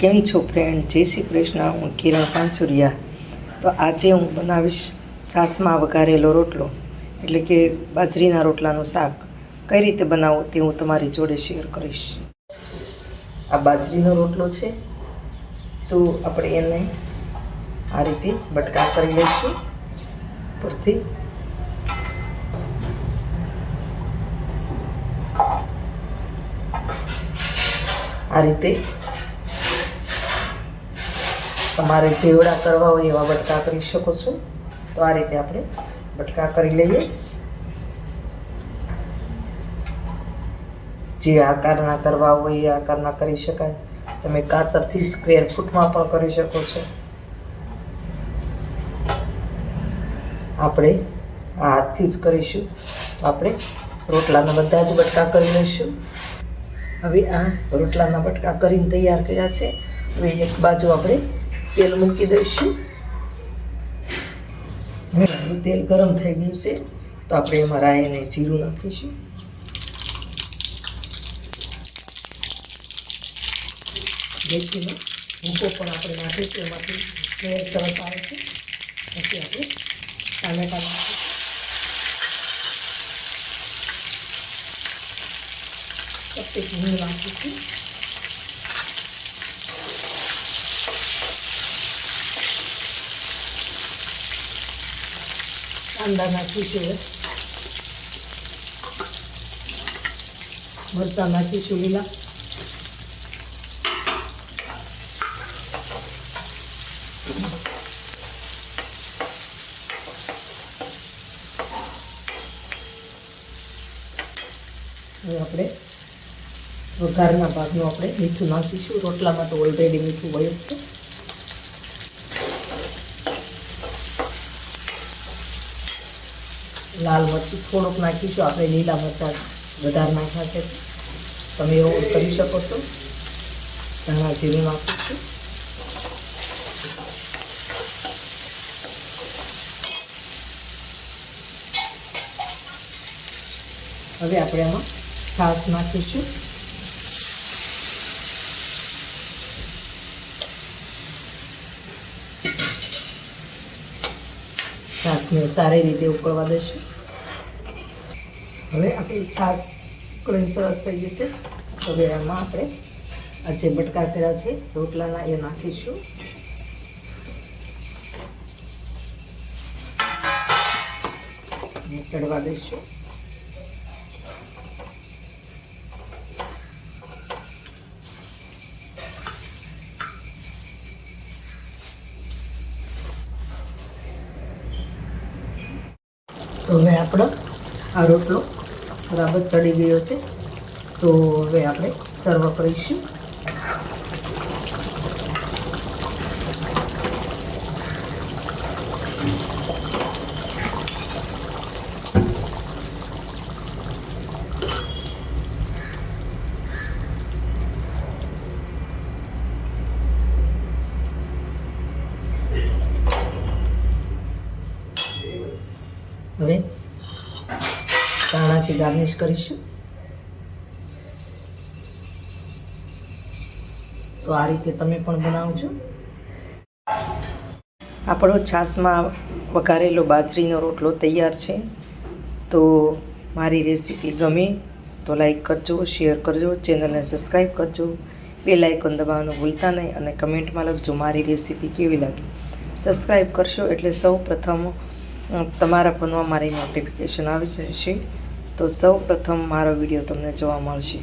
કેમ છો ફ્રેન્ડ જય શ્રી કૃષ્ણ. હું કિરણ પાનસુરિયા. તો આજે હું બનાવીશ છાશમાં વઘારેલો રોટલો, એટલે કે બાજરીના રોટલાનું શાક. કઈ રીતે બનાવવું તે હું તમારી જોડે શેર કરીશ. આ બાજરીનો રોટલો છે. તો આપણે એને આ રીતે બટકા કરી લઈશું. પરથી આ રીતે તમારે જેવડા કરવા હોય એવા બટકા કરી શકો છો. તો આ રીતે આપણે બટકા કરી લઈએ. જે આકારના કરવા હોય એ આકારના કરી શકાય. તમે કાતરથી સ્ક્વેર ફૂટમાં પણ કરી શકો છો. આપણે આ હાથથી જ કરીશું. તો આપણે રોટલાના બધા જ બટકા કરી લઈશું. હવે આ રોટલાના બટકા કરીને તૈયાર કર્યા છે. હવે એક બાજુ આપણે તેલ મૂકી દઈશું. તેલ ગરમ થઈ ગયું છે, તો આપણે એમાં રાઈ અને જીરું નાખીશું. જેથી ભૂકો પણ આપણે નાખીશું, એમાંથી સ્મેલ તરત આવે છે. પછી આપણે ટામેટા નાખીશું. પ્રત્યેક હિંગ નાખીશું. કાંદા નાખીશું મરચાં નાખીશું લીલા હવે આપણે વઘારના ભાગનું આપણે મીઠું નાખીશું રોટલામાં તો ઓલરેડી મીઠું હોય જ છે લાલ મરચું થોડુંક નાખીશું. આપણે લીલા મરચાં વધારે નાખ્યા છે. તમે એવું કરી શકો છો. ધાણા જીરું નાખીશું. હવે આપણે એમાં છાશ નાખીશું. છાશને સારી રીતે ઉકળવા દઈશું. હવે આપણી છાશ ઉકળીને સરસ થઈ જશે હવે એમાં આપણે આ જે બટકા કર્યા છે, રોટલાના એ નાખીશું. ચડવા દઈશું. તો હવે આપણો આ રોટલો બરાબર ચડી ગયો છે. તો હવે આપણે સર્વ કરીશું. હવે ધાણાથી ગાર્નિશ કરીશું. તો આ રીતે તમે પણ બનાવજો. આપણો છાશમાં વઘારેલો બાજરીનો રોટલો તૈયાર છે. તો મારી રેસીપી ગમે તો લાઈક કરજો, શેર કરજો, ચેનલને સબસ્ક્રાઈબ કરજો. બે લાઇકન દબાવવાનું ભૂલતા નહીં અને કમેન્ટમાં લખજો મારી રેસીપી કેવી લાગી. સબસ્ક્રાઈબ કરશો એટલે સૌ પ્રથમ તમારા ફોનમાં મારી નોટિફિકેશન આવી જશે તો સૌ પ્રથમ મારો વીડિયો તમને જોવા મળશે.